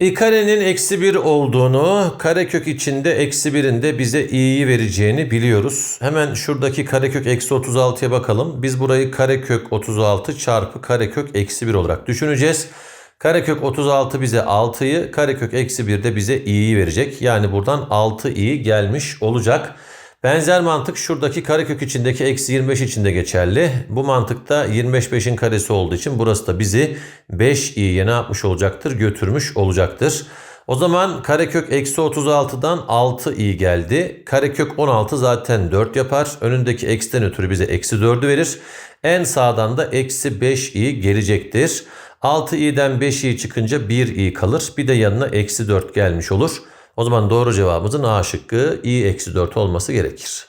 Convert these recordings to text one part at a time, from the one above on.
i karenin eksi 1 olduğunu, karekök içinde eksi 1'in de bize i'yi vereceğini biliyoruz. Hemen şuradaki karekök eksi 36'ya bakalım. Biz burayı karekök 36 çarpı karekök eksi 1 olarak düşüneceğiz. Karekök 36 bize 6'yı, karekök eksi 1 de bize i'yi verecek. Yani buradan 6i gelmiş olacak. Benzer mantık şuradaki karekök içindeki eksi 25 içinde geçerli. Bu mantıkta 25 5'in karesi olduğu için burası da bizi 5i'ye ne yapmış olacaktır? Götürmüş olacaktır. O zaman karekök eksi 36'dan 6i geldi. Karekök 16 zaten 4 yapar. Önündeki eksiden ötürü bize eksi 4'ü verir. En sağdan da eksi 5i gelecektir. 6i'den 5i çıkınca 1i kalır. Bir de yanına eksi 4 gelmiş olur. O zaman doğru cevabımızın A şıkkı i eksi 4 olması gerekir.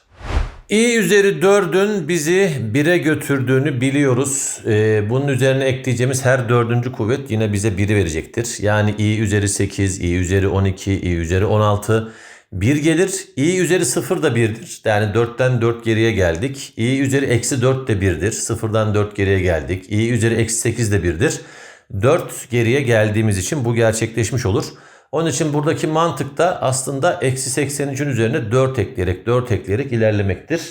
i üzeri 4'ün bizi 1'e götürdüğünü biliyoruz. Ee, bunun üzerine ekleyeceğimiz her dördüncü kuvvet yine bize 1'i verecektir. Yani i üzeri 8, i üzeri 12, i üzeri 16 1 gelir. i üzeri 0 da 1'dir. Yani 4'ten 4 geriye geldik. i üzeri eksi 4 de 1'dir. 0'dan 4 geriye geldik. i üzeri eksi 8 de 1'dir. 4 geriye geldiğimiz için bu gerçekleşmiş olur. Onun için buradaki mantık da aslında eksi 83'ün üzerine 4 ekleyerek 4 ekleyerek ilerlemektir.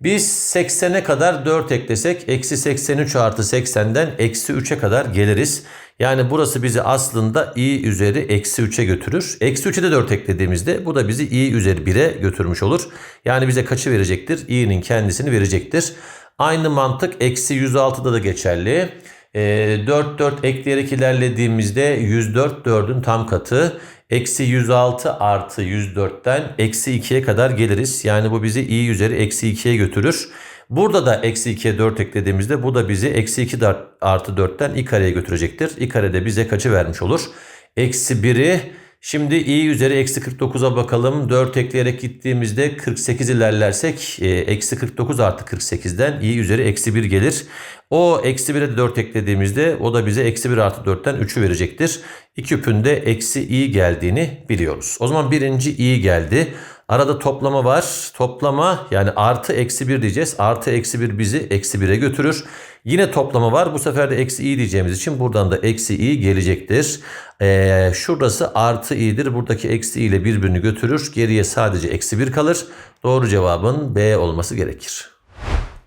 Biz 80'e kadar 4 eklesek eksi 83 artı 80'den eksi 3'e kadar geliriz. Yani burası bizi aslında i üzeri eksi 3'e götürür. Eksi 3'e de 4 eklediğimizde bu da bizi i üzeri 1'e götürmüş olur. Yani bize kaçı verecektir? i'nin kendisini verecektir. Aynı mantık eksi 106'da da geçerli. E, 4 4 ekleyerek ilerlediğimizde 104 4'ün tam katı. Eksi 106 artı 104'ten eksi 2'ye kadar geliriz. Yani bu bizi i üzeri eksi 2'ye götürür. Burada da eksi 2'ye 4 eklediğimizde bu da bizi eksi 2 artı 4'ten i kareye götürecektir. i kare de bize kaçı vermiş olur? Eksi 1'i Şimdi i üzeri eksi 49'a bakalım. 4 ekleyerek gittiğimizde 48 ilerlersek e, eksi 49 artı 48'den i üzeri eksi 1 gelir. O eksi 1'e de 4 eklediğimizde o da bize eksi 1 artı 4'ten 3'ü verecektir. 2 küpünde eksi i geldiğini biliyoruz. O zaman birinci i geldi. Arada toplama var. Toplama yani artı eksi 1 diyeceğiz. Artı eksi 1 bizi eksi 1'e götürür. Yine toplama var. Bu sefer de eksi i diyeceğimiz için buradan da eksi i gelecektir. Ee, şurası artı i'dir. Buradaki eksi i ile birbirini götürür. Geriye sadece eksi 1 kalır. Doğru cevabın B olması gerekir.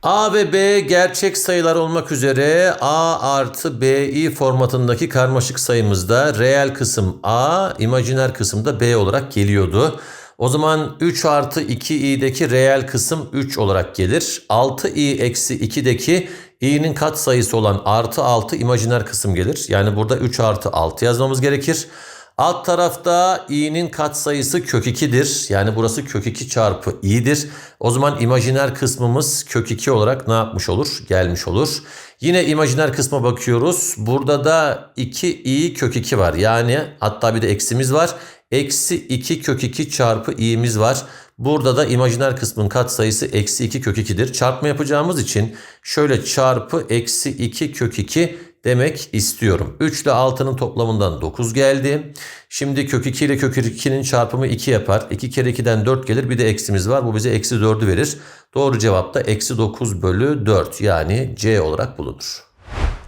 A ve B gerçek sayılar olmak üzere A artı BI formatındaki karmaşık sayımızda reel kısım A, imajiner kısım da B olarak geliyordu. O zaman 3 artı 2i'deki reel kısım 3 olarak gelir. 6i eksi 2'deki i'nin kat sayısı olan artı 6 imajiner kısım gelir. Yani burada 3 artı 6 yazmamız gerekir. Alt tarafta i'nin katsayısı kök 2'dir. Yani burası kök 2 çarpı i'dir. O zaman imajiner kısmımız kök 2 olarak ne yapmış olur? Gelmiş olur. Yine imajiner kısma bakıyoruz. Burada da 2i kök 2 var. Yani hatta bir de eksimiz var. Eksi 2 kök 2 çarpı i'miz var. Burada da imajiner kısmın katsayısı eksi 2 kök 2'dir. Çarpma yapacağımız için şöyle çarpı eksi 2 kök 2 demek istiyorum. 3 ile 6'nın toplamından 9 geldi. Şimdi kök 2 ile kök 2'nin çarpımı 2 yapar. 2 kere 2'den 4 gelir. Bir de eksimiz var. Bu bize eksi 4'ü verir. Doğru cevap da eksi 9 bölü 4 yani C olarak bulunur.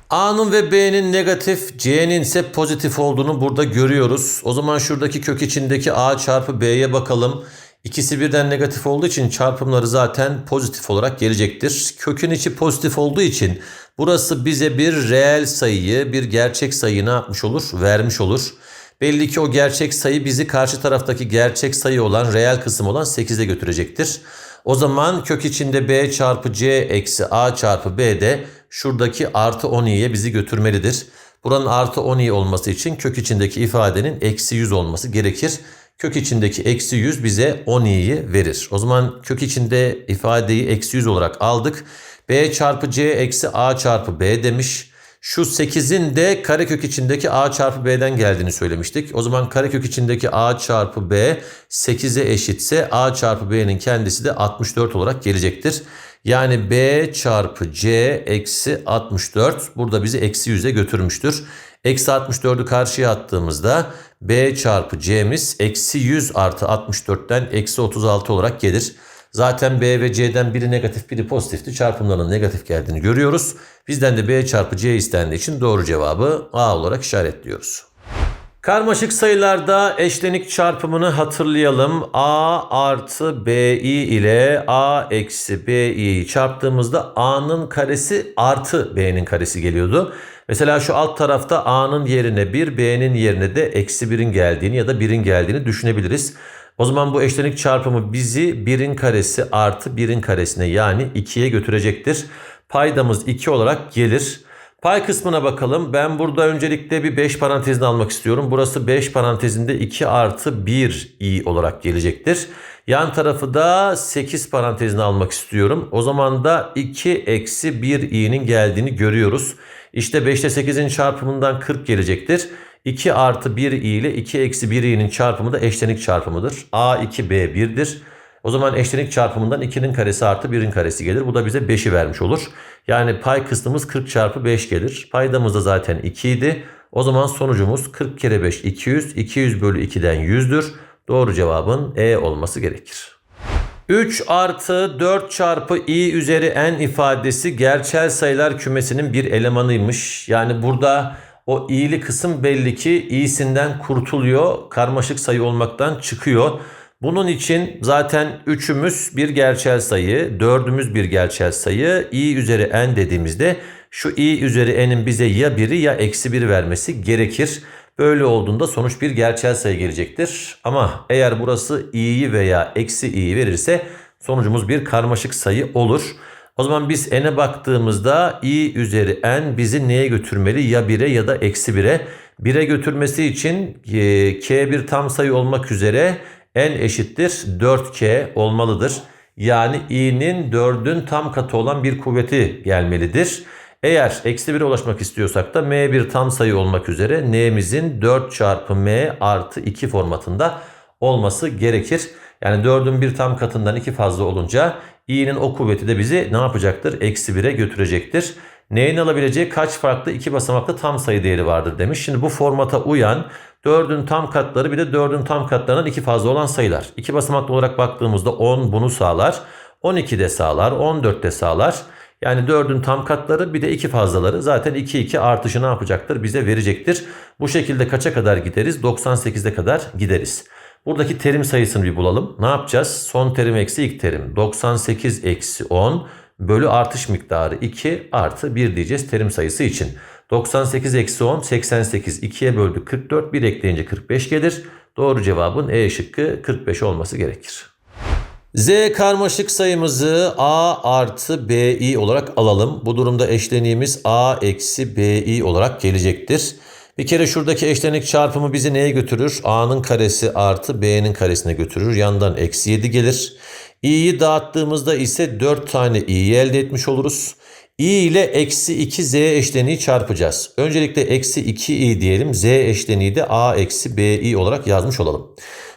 A'nın ve B'nin negatif, C'nin ise pozitif olduğunu burada görüyoruz. O zaman şuradaki kök içindeki A çarpı B'ye bakalım. İkisi birden negatif olduğu için çarpımları zaten pozitif olarak gelecektir. Kökün içi pozitif olduğu için burası bize bir reel sayıyı, bir gerçek sayı ne yapmış olur? Vermiş olur. Belli ki o gerçek sayı bizi karşı taraftaki gerçek sayı olan, reel kısım olan 8'e götürecektir. O zaman kök içinde b çarpı c eksi a çarpı b de şuradaki artı 10i'ye bizi götürmelidir. Buranın artı 10i olması için kök içindeki ifadenin eksi 100 olması gerekir. Kök içindeki eksi 100 bize 10i'yi verir. O zaman kök içinde ifadeyi eksi 100 olarak aldık. B çarpı c eksi a çarpı b demiş. Şu 8'in de karekök içindeki a çarpı b'den geldiğini söylemiştik. O zaman karekök içindeki a çarpı b 8'e eşitse a çarpı b'nin kendisi de 64 olarak gelecektir. Yani b çarpı c eksi 64 burada bizi eksi 100'e götürmüştür. Eksi 64'ü karşıya attığımızda b çarpı c'miz eksi 100 artı 64'ten eksi 36 olarak gelir. Zaten B ve C'den biri negatif biri pozitifti. Çarpımlarının negatif geldiğini görüyoruz. Bizden de B çarpı C istendiği için doğru cevabı A olarak işaretliyoruz. Karmaşık sayılarda eşlenik çarpımını hatırlayalım. A artı BI ile A eksi BI'yi çarptığımızda A'nın karesi artı B'nin karesi geliyordu. Mesela şu alt tarafta A'nın yerine 1, B'nin yerine de eksi 1'in geldiğini ya da 1'in geldiğini düşünebiliriz. O zaman bu eşlenik çarpımı bizi 1'in karesi artı 1'in karesine yani 2'ye götürecektir. Paydamız 2 olarak gelir. Pay kısmına bakalım. Ben burada öncelikle bir 5 parantezini almak istiyorum. Burası 5 parantezinde 2 artı 1 i olarak gelecektir. Yan tarafı da 8 parantezini almak istiyorum. O zaman da 2 eksi 1 i'nin geldiğini görüyoruz. İşte 5 ile 8'in çarpımından 40 gelecektir. 2 artı 1 i ile 2 eksi 1 i'nin çarpımı da eşlenik çarpımıdır. a 2 b 1'dir. O zaman eşlenik çarpımından 2'nin karesi artı 1'in karesi gelir. Bu da bize 5'i vermiş olur. Yani pay kısmımız 40 çarpı 5 gelir. Paydamız da zaten 2 idi. O zaman sonucumuz 40 kere 5 200. 200 bölü 2'den 100'dür. Doğru cevabın E olması gerekir. 3 artı 4 çarpı i üzeri n ifadesi gerçel sayılar kümesinin bir elemanıymış. Yani burada o i'li kısım belli ki i'sinden kurtuluyor. Karmaşık sayı olmaktan çıkıyor. Bunun için zaten üçümüz bir gerçel sayı, dördümüz bir gerçel sayı. i üzeri n dediğimizde şu i üzeri n'in bize ya biri ya eksi bir vermesi gerekir. Böyle olduğunda sonuç bir gerçel sayı gelecektir. Ama eğer burası i'yi veya eksi i'yi verirse sonucumuz bir karmaşık sayı olur. O zaman biz n'e baktığımızda i üzeri n bizi neye götürmeli? Ya 1'e ya da eksi 1'e. 1'e götürmesi için e, k bir tam sayı olmak üzere n eşittir 4k olmalıdır. Yani i'nin 4'ün tam katı olan bir kuvveti gelmelidir. Eğer eksi 1'e ulaşmak istiyorsak da m bir tam sayı olmak üzere n'imizin 4 çarpı m artı 2 formatında olması gerekir. Yani 4'ün bir tam katından 2 fazla olunca i'nin o kuvveti de bizi ne yapacaktır? Eksi 1'e götürecektir. N'nin alabileceği kaç farklı iki basamaklı tam sayı değeri vardır demiş. Şimdi bu formata uyan 4'ün tam katları bir de 4'ün tam katlarından 2 fazla olan sayılar. İki basamaklı olarak baktığımızda 10 bunu sağlar. 12 de sağlar. 14 de sağlar. Yani 4'ün tam katları bir de 2 fazlaları zaten 2 2 artışı ne yapacaktır? Bize verecektir. Bu şekilde kaça kadar gideriz? 98'e kadar gideriz. Buradaki terim sayısını bir bulalım. Ne yapacağız? Son terim eksi ilk terim. 98 eksi 10 bölü artış miktarı 2 artı 1 diyeceğiz terim sayısı için. 98 eksi 10 88 2'ye böldük 44 1 ekleyince 45 gelir. Doğru cevabın E şıkkı 45 olması gerekir. Z karmaşık sayımızı A artı BI olarak alalım. Bu durumda eşleniğimiz A eksi BI olarak gelecektir. Bir kere şuradaki eşlenik çarpımı bizi neye götürür? A'nın karesi artı B'nin karesine götürür. Yandan eksi 7 gelir. i'yi dağıttığımızda ise 4 tane i'yi elde etmiş oluruz. i ile eksi 2 z eşleniği çarpacağız. Öncelikle eksi 2 i diyelim. z eşleniği de a eksi bi olarak yazmış olalım.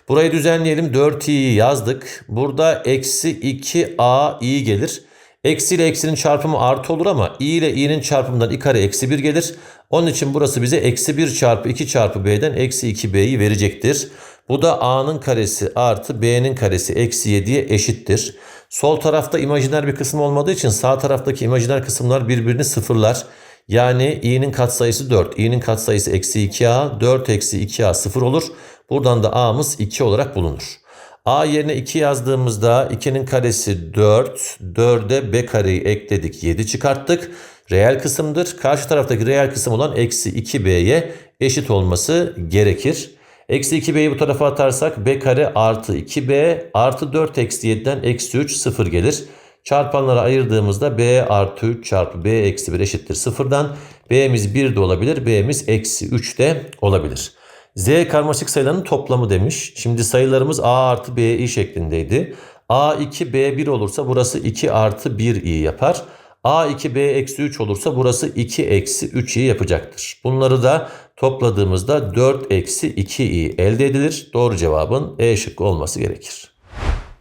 Burayı düzenleyelim. 4i'yi yazdık. Burada eksi 2a i gelir. Eksi ile eksinin çarpımı artı olur ama i ile i'nin çarpımından i kare eksi 1 gelir. Onun için burası bize eksi 1 çarpı 2 çarpı b'den eksi 2b'yi verecektir. Bu da a'nın karesi artı b'nin karesi eksi 7'ye eşittir. Sol tarafta imajiner bir kısım olmadığı için sağ taraftaki imajiner kısımlar birbirini sıfırlar. Yani i'nin katsayısı 4. i'nin katsayısı eksi 2a. 4 eksi 2a 0 olur. Buradan da a'mız 2 olarak bulunur. A yerine 2 yazdığımızda 2'nin karesi 4. 4'e b kareyi ekledik 7 çıkarttık. Reel kısımdır. Karşı taraftaki reel kısım olan eksi 2b'ye eşit olması gerekir. Eksi 2b'yi bu tarafa atarsak b kare artı 2b artı 4 eksi 7'den eksi 3 0 gelir. Çarpanlara ayırdığımızda b artı 3 çarpı b eksi 1 eşittir 0'dan. b'miz 1 de olabilir b'miz eksi 3 de olabilir. Z karmaşık sayıların toplamı demiş. Şimdi sayılarımız A artı BI şeklindeydi. A2 B1 olursa burası 2 artı 1 i yapar. A2 B eksi 3 olursa burası 2 eksi 3 i yapacaktır. Bunları da topladığımızda 4 eksi 2 i elde edilir. Doğru cevabın E şıkkı olması gerekir.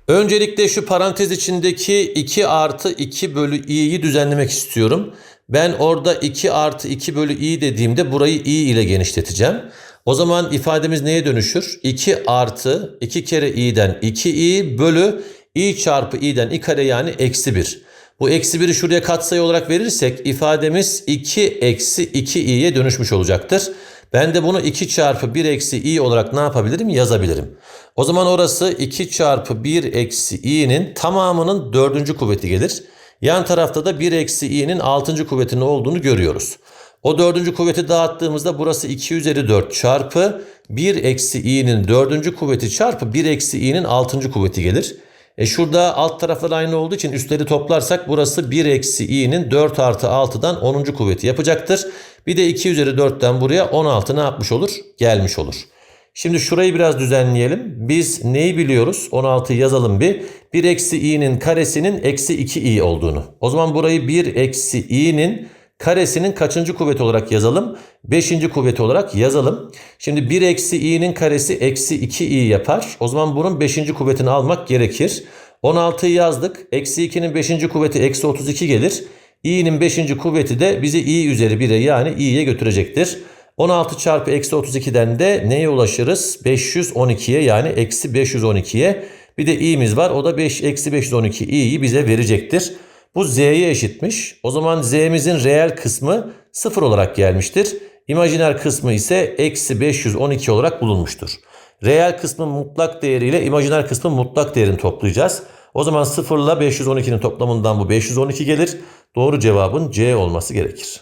Öncelikle şu parantez içindeki 2 artı 2 bölü i'yi düzenlemek istiyorum. Ben orada 2 artı 2 bölü i dediğimde burayı i ile genişleteceğim. O zaman ifademiz neye dönüşür? 2 artı 2 kere i'den 2i bölü i çarpı i'den i kare yani eksi 1. Bu eksi 1'i şuraya katsayı olarak verirsek ifademiz 2 eksi 2i'ye dönüşmüş olacaktır. Ben de bunu 2 çarpı 1 eksi i olarak ne yapabilirim? Yazabilirim. O zaman orası 2 çarpı 1 eksi i'nin tamamının dördüncü kuvveti gelir. Yan tarafta da 1 eksi i'nin altıncı kuvvetinin olduğunu görüyoruz. O dördüncü kuvveti dağıttığımızda burası 2 üzeri 4 çarpı 1 eksi i'nin dördüncü kuvveti çarpı 1 eksi i'nin altıncı kuvveti gelir. E şurada alt taraflar aynı olduğu için üstleri toplarsak burası 1 eksi i'nin 4 artı 6'dan 10. kuvveti yapacaktır. Bir de 2 üzeri 4'ten buraya 16 ne yapmış olur? Gelmiş olur. Şimdi şurayı biraz düzenleyelim. Biz neyi biliyoruz? 16'yı yazalım bir. 1 eksi i'nin karesinin eksi 2 i olduğunu. O zaman burayı 1 eksi i'nin karesinin kaçıncı kuvveti olarak yazalım? Beşinci kuvveti olarak yazalım. Şimdi 1 eksi i'nin karesi eksi 2 i yapar. O zaman bunun beşinci kuvvetini almak gerekir. 16'yı yazdık. Eksi 2'nin beşinci kuvveti eksi 32 gelir. i'nin beşinci kuvveti de bizi i üzeri 1'e yani i'ye götürecektir. 16 çarpı eksi 32'den de neye ulaşırız? 512'ye yani eksi 512'ye. Bir de i'miz var. O da 5 eksi 512 i'yi bize verecektir. Bu z'ye eşitmiş. O zaman z'mizin reel kısmı 0 olarak gelmiştir. İmajiner kısmı ise eksi 512 olarak bulunmuştur. Reel kısmın mutlak değeriyle imajiner kısmın mutlak değerini toplayacağız. O zaman 0 ile 512'nin toplamından bu 512 gelir. Doğru cevabın C olması gerekir.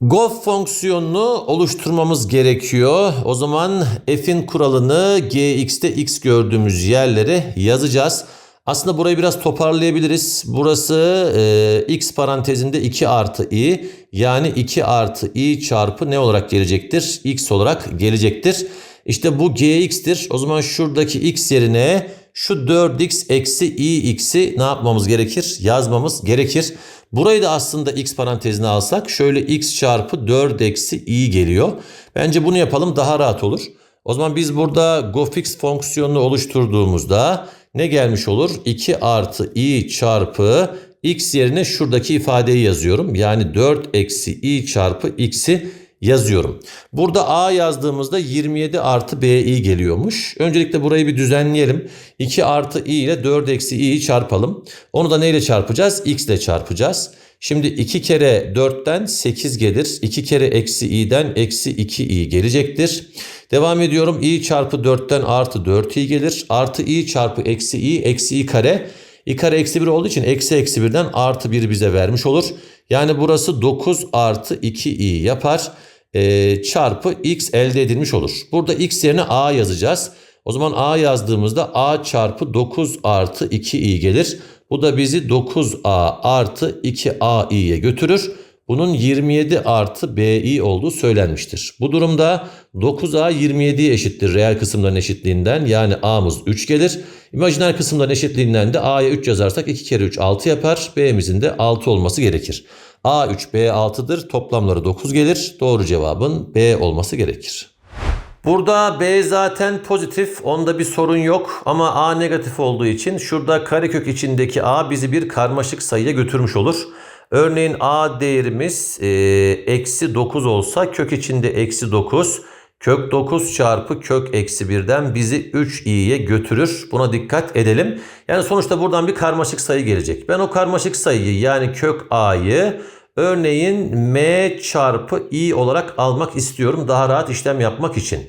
Gof fonksiyonunu oluşturmamız gerekiyor. O zaman f'in kuralını gx'te x gördüğümüz yerlere yazacağız. Aslında burayı biraz toparlayabiliriz. Burası e, x parantezinde 2 artı i yani 2 artı i çarpı ne olarak gelecektir? x olarak gelecektir. İşte bu gx'tir. O zaman şuradaki x yerine şu 4x eksi ix'i ne yapmamız gerekir? Yazmamız gerekir. Burayı da aslında x parantezine alsak şöyle x çarpı 4 eksi i geliyor. Bence bunu yapalım daha rahat olur. O zaman biz burada gofx fonksiyonunu oluşturduğumuzda ne gelmiş olur? 2 artı i çarpı x yerine şuradaki ifadeyi yazıyorum. Yani 4 eksi i çarpı x'i yazıyorum. Burada a yazdığımızda 27 artı bi geliyormuş. Öncelikle burayı bir düzenleyelim. 2 artı i ile 4 eksi i'yi çarpalım. Onu da neyle çarpacağız? x ile çarpacağız. Şimdi 2 kere 4'ten 8 gelir. 2 kere eksi i'den eksi 2i gelecektir. Devam ediyorum. i çarpı 4'ten artı 4i gelir. Artı i çarpı eksi i eksi i kare. i kare eksi 1 olduğu için eksi eksi 1'den artı 1 bize vermiş olur. Yani burası 9 artı 2i yapar. E, çarpı x elde edilmiş olur. Burada x yerine a yazacağız. O zaman a yazdığımızda a çarpı 9 artı 2i gelir. Bu da bizi 9a artı 2ai'ye götürür. Bunun 27 artı bi olduğu söylenmiştir. Bu durumda 9a 27'ye eşittir reel kısımların eşitliğinden. Yani a'mız 3 gelir. İmajiner kısımların eşitliğinden de a'ya 3 yazarsak 2 kere 3 6 yapar. b'mizin de 6 olması gerekir. a 3 b 6'dır. Toplamları 9 gelir. Doğru cevabın b olması gerekir. Burada B zaten pozitif. Onda bir sorun yok. Ama A negatif olduğu için şurada karekök içindeki A bizi bir karmaşık sayıya götürmüş olur. Örneğin A değerimiz e, eksi 9 olsa kök içinde eksi 9. Kök 9 çarpı kök eksi 1'den bizi 3i'ye götürür. Buna dikkat edelim. Yani sonuçta buradan bir karmaşık sayı gelecek. Ben o karmaşık sayıyı yani kök a'yı örneğin m çarpı i olarak almak istiyorum. Daha rahat işlem yapmak için.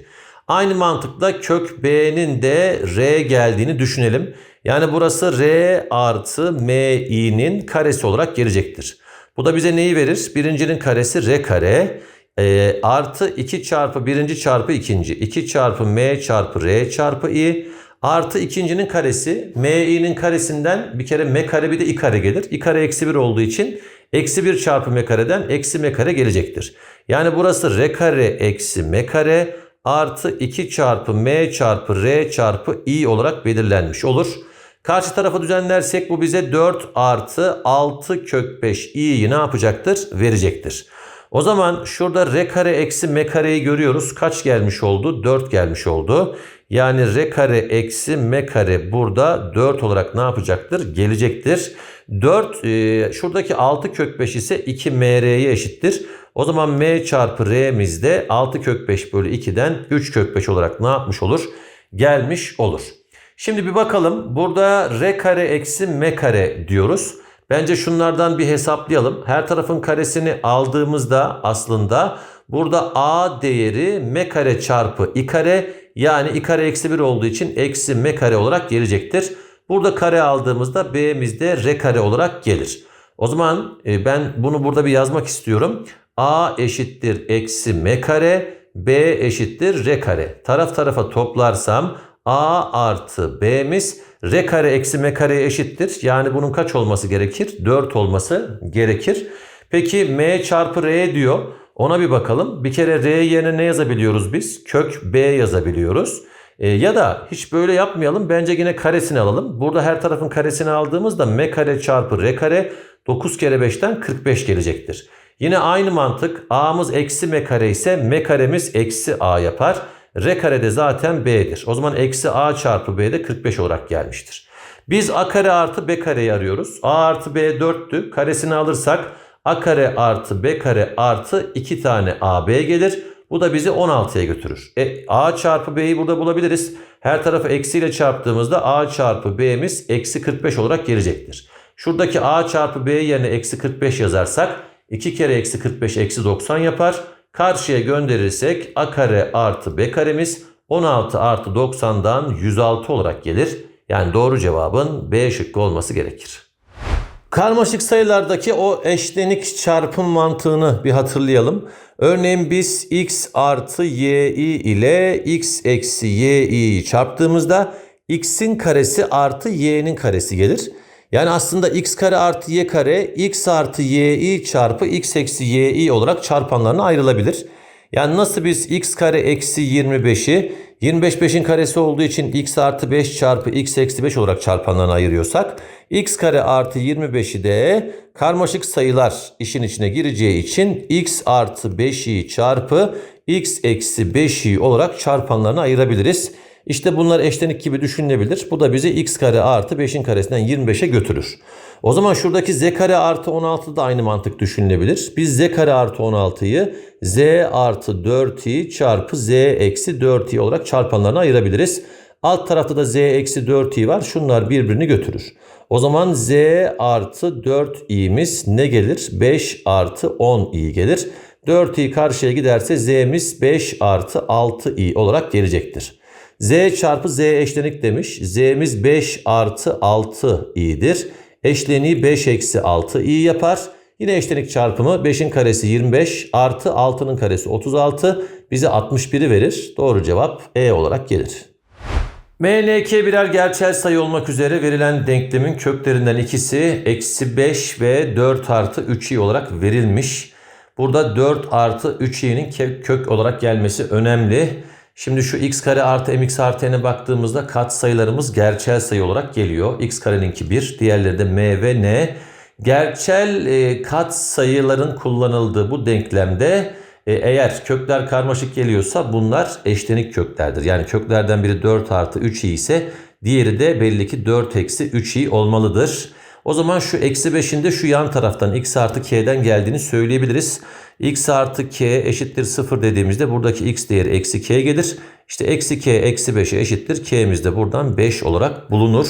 Aynı mantıkla kök b'nin de r geldiğini düşünelim. Yani burası r artı m i'nin karesi olarak gelecektir. Bu da bize neyi verir? Birincinin karesi r kare e, artı 2 çarpı birinci çarpı ikinci. 2 çarpı m çarpı r çarpı i artı ikincinin karesi m i'nin karesinden bir kere m kare bir de i kare gelir. i kare eksi 1 olduğu için eksi 1 çarpı m kareden eksi m kare gelecektir. Yani burası r kare eksi m kare artı 2 çarpı m çarpı r çarpı i olarak belirlenmiş olur. Karşı tarafa düzenlersek bu bize 4 artı 6 kök 5 i'yi ne yapacaktır? Verecektir. O zaman şurada r kare eksi m kareyi görüyoruz. Kaç gelmiş oldu? 4 gelmiş oldu. Yani r kare eksi m kare burada 4 olarak ne yapacaktır? Gelecektir. 4 e, şuradaki 6 kök 5 ise 2 mr'ye eşittir. O zaman m çarpı r'miz de 6 kök 5 bölü 2'den 3 kök 5 olarak ne yapmış olur? Gelmiş olur. Şimdi bir bakalım. Burada r kare eksi m kare diyoruz. Bence şunlardan bir hesaplayalım. Her tarafın karesini aldığımızda aslında Burada a değeri m kare çarpı i kare yani i kare eksi 1 olduğu için eksi m kare olarak gelecektir. Burada kare aldığımızda b'miz de r kare olarak gelir. O zaman e, ben bunu burada bir yazmak istiyorum. a eşittir eksi m kare b eşittir r kare. Taraf tarafa toplarsam a artı b'miz r kare eksi m kare eşittir. Yani bunun kaç olması gerekir? 4 olması gerekir. Peki m çarpı r diyor. Ona bir bakalım. Bir kere r yerine ne yazabiliyoruz biz? Kök b yazabiliyoruz. E, ya da hiç böyle yapmayalım. Bence yine karesini alalım. Burada her tarafın karesini aldığımızda m kare çarpı r kare 9 kere 5'ten 45 gelecektir. Yine aynı mantık a'mız eksi m kare ise m karemiz eksi a yapar. R kare de zaten b'dir. O zaman eksi a çarpı b de 45 olarak gelmiştir. Biz a kare artı b kareyi arıyoruz. a artı b 4'tü. Karesini alırsak a kare artı b kare artı 2 tane ab gelir. Bu da bizi 16'ya götürür. E, a çarpı b'yi burada bulabiliriz. Her tarafı eksiyle çarptığımızda a çarpı b'miz eksi 45 olarak gelecektir. Şuradaki a çarpı b yerine eksi 45 yazarsak 2 kere eksi 45 eksi 90 yapar. Karşıya gönderirsek a kare artı b karemiz 16 artı 90'dan 106 olarak gelir. Yani doğru cevabın B şıkkı olması gerekir. Karmaşık sayılardaki o eşlenik çarpım mantığını bir hatırlayalım. Örneğin biz x artı y ile x eksi y'i çarptığımızda x'in karesi artı y'nin karesi gelir. Yani aslında x kare artı y kare x artı y çarpı x eksi y olarak çarpanlarına ayrılabilir. Yani nasıl biz x kare eksi 25'i 25 5'in karesi olduğu için x artı 5 çarpı x eksi 5 olarak çarpanlarına ayırıyorsak x kare artı 25'i de karmaşık sayılar işin içine gireceği için x artı 5i çarpı x eksi 5i olarak çarpanlarına ayırabiliriz. İşte bunlar eşlenik gibi düşünülebilir. Bu da bizi x kare artı 5'in karesinden 25'e götürür. O zaman şuradaki z kare artı 16 da aynı mantık düşünülebilir. Biz z kare artı 16'yı z artı 4i çarpı z eksi 4i olarak çarpanlarına ayırabiliriz. Alt tarafta da z eksi 4i var. Şunlar birbirini götürür. O zaman z artı 4i'miz ne gelir? 5 artı 10i gelir. 4i karşıya giderse z'miz 5 artı 6i olarak gelecektir. Z çarpı Z eşlenik demiş. Z'miz 5 artı 6 i'dir. Eşleniği 5 eksi 6 i yapar. Yine eşlenik çarpımı 5'in karesi 25 artı 6'nın karesi 36 bize 61'i verir. Doğru cevap E olarak gelir. MNK birer gerçel sayı olmak üzere verilen denklemin köklerinden ikisi eksi 5 ve 4 artı 3i olarak verilmiş. Burada 4 artı 3i'nin kök olarak gelmesi önemli. Şimdi şu x kare artı mx artı n'e baktığımızda kat sayılarımız gerçel sayı olarak geliyor. x kareninki 1, diğerleri de m ve n. Gerçel e, kat sayıların kullanıldığı bu denklemde e, eğer kökler karmaşık geliyorsa bunlar eşlenik köklerdir. Yani köklerden biri 4 artı 3i ise diğeri de belli ki 4 eksi 3i olmalıdır. O zaman şu eksi 5'in de şu yan taraftan x artı k'den geldiğini söyleyebiliriz. x artı k eşittir 0 dediğimizde buradaki x değeri eksi k gelir. İşte eksi k eksi 5'e eşittir. k'miz de buradan 5 olarak bulunur.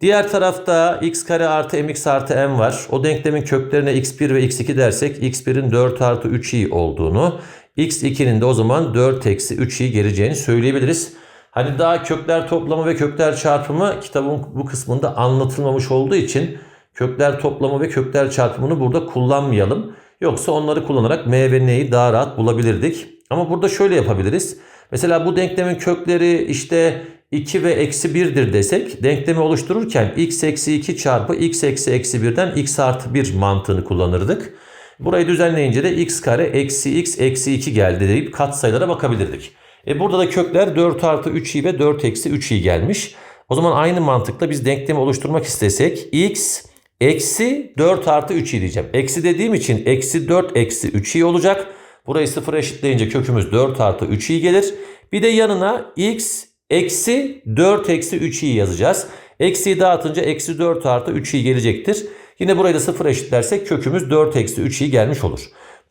Diğer tarafta x kare artı mx artı m var. O denklemin köklerine x1 ve x2 dersek x1'in 4 artı 3i olduğunu x2'nin de o zaman 4 eksi 3i geleceğini söyleyebiliriz. Hani daha kökler toplamı ve kökler çarpımı kitabın bu kısmında anlatılmamış olduğu için kökler toplamı ve kökler çarpımını burada kullanmayalım. Yoksa onları kullanarak m ve n'yi daha rahat bulabilirdik. Ama burada şöyle yapabiliriz. Mesela bu denklemin kökleri işte 2 ve eksi 1'dir desek denklemi oluştururken x eksi 2 çarpı x eksi eksi 1'den x artı 1 mantığını kullanırdık. Burayı düzenleyince de x kare eksi x eksi 2 geldi deyip katsayılara bakabilirdik. E burada da kökler 4 artı 3i ve 4 eksi 3i gelmiş. O zaman aynı mantıkla biz denklemi oluşturmak istesek x eksi 4 artı 3i diyeceğim. Eksi dediğim için eksi 4 eksi 3i olacak. Burayı sıfır eşitleyince kökümüz 4 artı 3i gelir. Bir de yanına x eksi 4 eksi 3i yazacağız. Eksiyi dağıtınca eksi 4 artı 3i gelecektir. Yine burayı da sıfır eşitlersek kökümüz 4 eksi 3i gelmiş olur.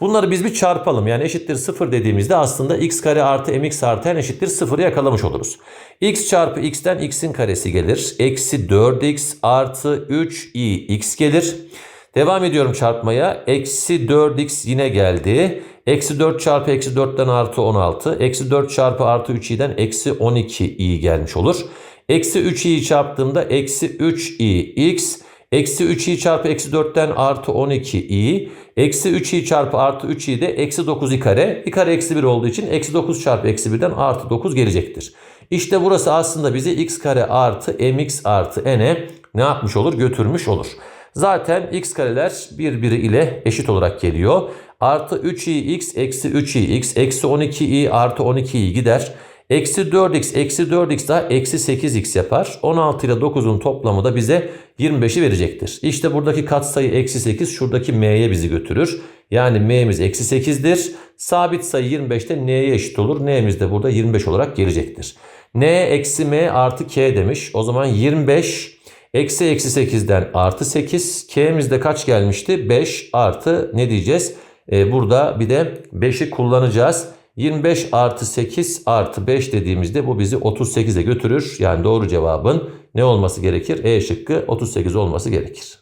Bunları biz bir çarpalım. Yani eşittir 0 dediğimizde aslında x kare artı mx artı n eşittir 0'ı yakalamış oluruz. x çarpı x'ten x'in karesi gelir. Eksi 4x artı 3i x gelir. Devam ediyorum çarpmaya. Eksi 4x yine geldi. Eksi 4 çarpı eksi 4'ten artı 16. Eksi 4 çarpı artı 3i'den eksi 12i gelmiş olur. Eksi 3i'yi çarptığımda eksi 3i x. Eksi 3i çarpı eksi 4'ten artı 12i. Eksi 3i çarpı artı 3i de eksi 9i kare. i kare eksi 1 olduğu için eksi 9 çarpı eksi 1'den artı 9 gelecektir. İşte burası aslında bizi x kare artı mx artı n'e ne yapmış olur? Götürmüş olur. Zaten x kareler birbiri ile eşit olarak geliyor. Artı 3ix eksi 3ix eksi 12i artı 12i gider. Eksi 4x eksi 4x daha eksi 8x yapar. 16 ile 9'un toplamı da bize 25'i verecektir. İşte buradaki katsayı eksi 8 şuradaki m'ye bizi götürür. Yani m'miz eksi 8'dir. Sabit sayı 25 de n'ye eşit olur. n'miz de burada 25 olarak gelecektir. n eksi m artı k demiş. O zaman 25 eksi eksi 8'den artı 8. k'miz de kaç gelmişti? 5 artı ne diyeceğiz? Ee, burada bir de 5'i kullanacağız. 25 artı 8 artı 5 dediğimizde bu bizi 38'e götürür. Yani doğru cevabın ne olması gerekir? E şıkkı 38 olması gerekir.